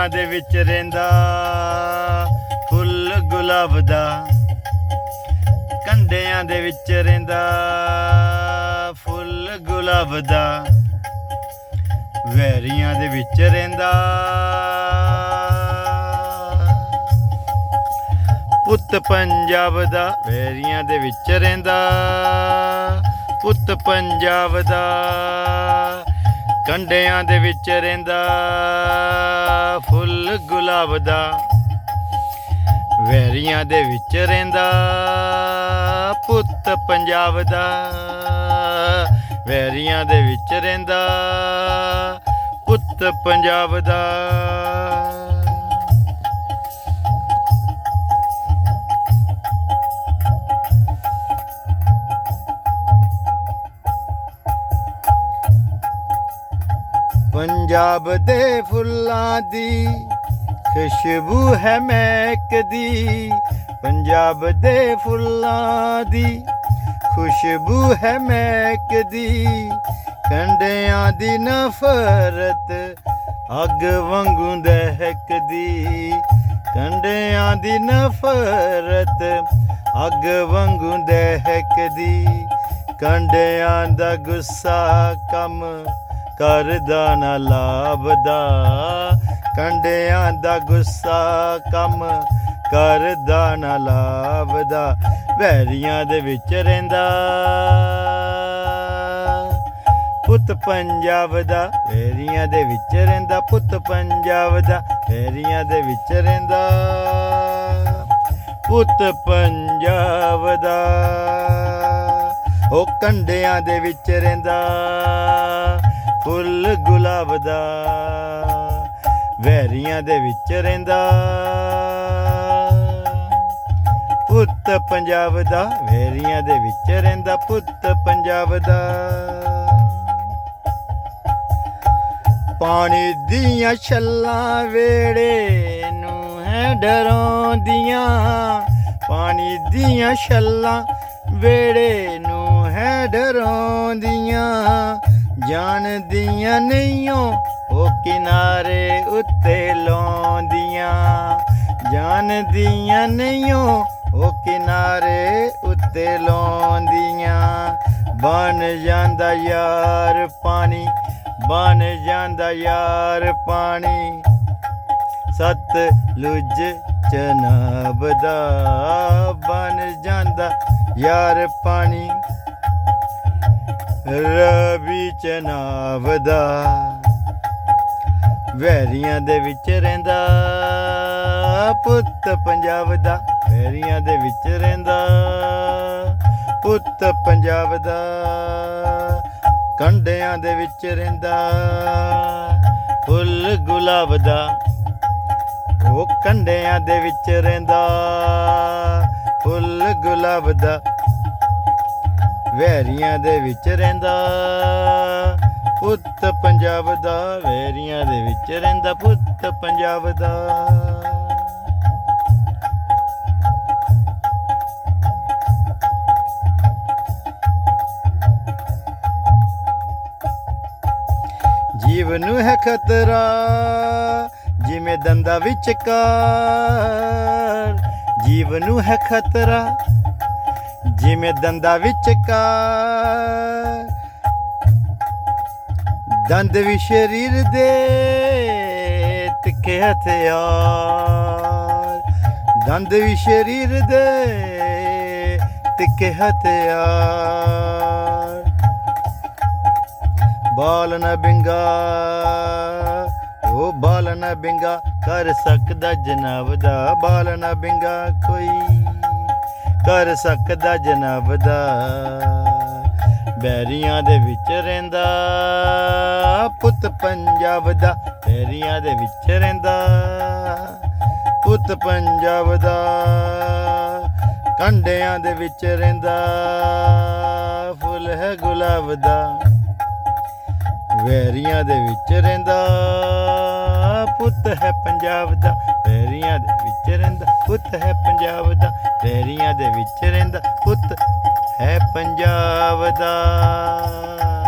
ਵੈਰੀਆਂ ਦੇ ਵਿੱਚ ਰਹਿੰਦਾ, ਫੁੱਲ ਗੁਲਾਬ ਦਾ। ਕੰਡਿਆਂ ਦੇ ਵਿੱਚ ਰਹਿੰਦਾ, ਫੁੱਲ ਗੁਲਾਬ ਦਾ। ਵੈਰੀਆਂ ਦੇ ਵਿੱਚ ਰਹਿੰਦਾ। ਪੁੱਤ ਪੰਜਾਬ ਦਾ ਵੈਰੀਆਂ ਦੇ ਵਿੱਚ ਰਹਿੰਦਾ। ਪੁੱਤ ਪੰਜਾਬ ਦਾ ਕੰਡਿਆਂ ਦੇ ਵਿੱਚ ਰਹਿੰਦਾ। ਫੁੱਲ ਦਾ ਵੈਰੀਆਂ ਦੇ ਵਿੱਚ ਰਹਿੰਦਾ ਪੁੱਤ ਪੰਜਾਬ ਦਾ। ਵੈਰੀਆਂ ਦੇ ਵਿੱਚ ਰਹਿੰਦਾ ਪੁੱਤ ਪੰਜਾਬ ਦਾ। ਪੰਜਾਬ ਦੇ ਫੁੱਲਾਂ ਦੀ ਖੁਸ਼ਬੂ ਹੈ ਮਹਿਕਦੀ ਪੰਜਾਬ ਦੇ ਫੁੱਲਾਂ ਦੀ। ਖੁਸ਼ਬੂ ਹੈ ਮਹਿਕਦੀ ਕੰਡਿਆਂ ਦੀ ਨਫ਼ਰਤ ਅੱਗ ਵਾਂਗੂ ਦਹਿਕਦੀ। ਕੰਡਿਆਂ ਦੀ ਨਫ਼ਰਤ ਅੱਗ ਵਾਂਗੂ ਦਹਿਕਦੀ। ਕੰਡਿਆਂ ਦਾ ਗੁੱਸਾ ਕੰਮ ਕਰਦਾ ਨਾ ਲਾਭਦਾ। ਕੰਡਿਆਂ ਦਾ ਗੁੱਸਾ ਕੰਮ ਕਰਦਾ ਨਾ ਲਾਭਦਾ। ਵੈਰੀਆਂ ਦੇ ਵਿੱਚ ਰਹਿੰਦਾ। ਪੁੱਤ ਪੰਜਾਬ ਦਾ, ਵੈਰੀਆਂ ਦੇ ਵਿੱਚ ਰਹਿੰਦਾ। ਪੁੱਤ ਪੰਜਾਬ ਦਾ, ਵੈਰੀਆਂ ਦੇ ਵਿੱਚ ਰਹਿੰਦਾ। ਪੁੱਤ ਪੰਜਾਬ ਦਾ, ਉਹ ਕੰਡਿਆਂ ਦੇ ਵਿੱਚ ਰਹਿੰਦਾ। ਫੁੱਲ ਗੁਲਾਬ ਦਾ, ਵੈਰੀਆਂ ਦੇ ਵਿੱਚ ਰਹਿੰਦਾ। ਪੁੱਤ ਪੰਜਾਬ ਦਾ, ਵੈਰੀਆਂ ਦੇ ਵਿੱਚ ਰਹਿੰਦਾ ਪੁੱਤ ਪੰਜਾਬ ਦਾ। ਪਾਣੀ ਦੀਆਂ ਛੱਲਾਂ ਵੇੜੇ ਨੂੰ ਹੈ ਡਰਾਉਂਦੀਆਂ। ਪਾਣੀ ਦੀਆਂ ਛੱਲਾਂ ਵੇੜੇ ਨੂੰ ਹੈ ਡਰਾਉਂਦੀਆਂ। ਜਾਣਦੀਆਂ ਨਹੀਂਓ, ਉਹ ਕਿਨਾਰੇ ਉੱਤੇ ਲਾਉਂਦੀਆਂ। ਜਾਣਦੀਆਂ ਨਹੀਂਓ, ਉਹ ਕਿਨਾਰੇ ਉੱਤੇ ਲਾਉਂਦੀਆਂ। ਬਣ ਜਾਂਦਾ ਯਾਰ ਪਾਣੀ, ਬਣ ਜਾਂਦਾ ਯਾਰ ਪਾਣੀ। ਸਤ ਲੁਜ ਚਨਾਬ ਦਾ ਬਣ ਜਾਂਦਾ ਯਾਰ ਪਾਣੀ। ਰਵੀ ਚਨਾਵਦਾ ਵੈਰੀਆਂ ਦੇ ਵਿੱਚ ਰਹਿੰਦਾ ਪੁੱਤ ਪੰਜਾਬ ਦਾ ਵੈਰੀਆਂ ਦੇ ਵਿੱਚ ਰਹਿੰਦਾ ਪੁੱਤ ਪੰਜਾਬ ਦਾ ਕੰਡਿਆਂ ਦੇ ਵਿੱਚ ਰਹਿੰਦਾ ਫੁੱਲ ਗੁਲਾਬ ਦਾ ਉਹ ਕੰਡਿਆਂ ਦੇ ਵਿੱਚ ਰਹਿੰਦਾ ਫੁੱਲ ਗੁਲਾਬ ਦਾ ਵੈਰੀਆਂ ਦੇ ਵਿੱਚ ਰਹਿੰਦਾ। ਪੁੱਤ ਪੰਜਾਬ ਦਾ, ਵੈਰੀਆਂ ਦੇ ਵਿੱਚ ਰਹਿੰਦਾ ਪੁੱਤ ਪੰਜਾਬ ਦਾ। ਜੀਵ ਨੂੰ ਹੈ ਖਤਰਾ, ਜਿਵੇਂ ਦੰਦਾ ਵਿੱਚ ਕਾਰ। ਜੀਵ ਨੂੰ ਹੈ ਖਤਰਾ ਜਿਵੇਂ ਦੰਦਾ ਵਿੱਚ ਕਾਰ, ਦੰਦ ਵੀ ਸਰੀਰ ਦੇ ਤਿੱਖੇ ਹਥਿਆਰ। ਦੰਦ ਵੀ ਸਰੀਰ ਦੇ ਤਿੱਖੇ ਹਥਿਆਰ। ਬਾਲ ਨਾ ਬਿੰਗਾ ਉਹ ਬਾਲ ਨਾ ਬਿੰਗਾ, ਕਰ ਸਕਦਾ ਜਨਾਬ ਦਾ ਬਾਲ ਨਾ ਬਿੰਗਾ ਕੋਈ। ਕਰ ਸਕਦਾ ਜਨਾਬ ਦਾ। ਬੈਰੀਆਂ ਦੇ ਵਿੱਚ ਰਹਿੰਦਾ, ਪੁੱਤ ਪੰਜਾਬ ਦਾ। ਬੈਰੀਆਂ ਦੇ ਵਿੱਚ ਰਹਿੰਦਾ, ਪੁੱਤ ਪੰਜਾਬ ਦਾ। ਕੰਡਿਆਂ ਦੇ ਵਿੱਚ ਰਹਿੰਦਾ, ਫੁੱਲ ਹੈ ਗੁਲਾਬ ਦਾ। ਵੈਰੀਆਂ ਦੇ ਵਿੱਚ ਰਹਿੰਦਾ। ਪੁੱਤ ਹੈ ਪੰਜਾਬ ਦਾ ਵੈਰੀਆਂ ਦੇ ਵਿੱਚ ਰਹਿੰਦਾ, ਪੁੱਤ ਹੈ ਪੰਜਾਬ ਦਾ ਵੈਰੀਆਂ ਦੇ ਵਿੱਚ ਰਹਿੰਦਾ, ਪੁੱਤ ਹੈ ਪੰਜਾਬ ਦਾ।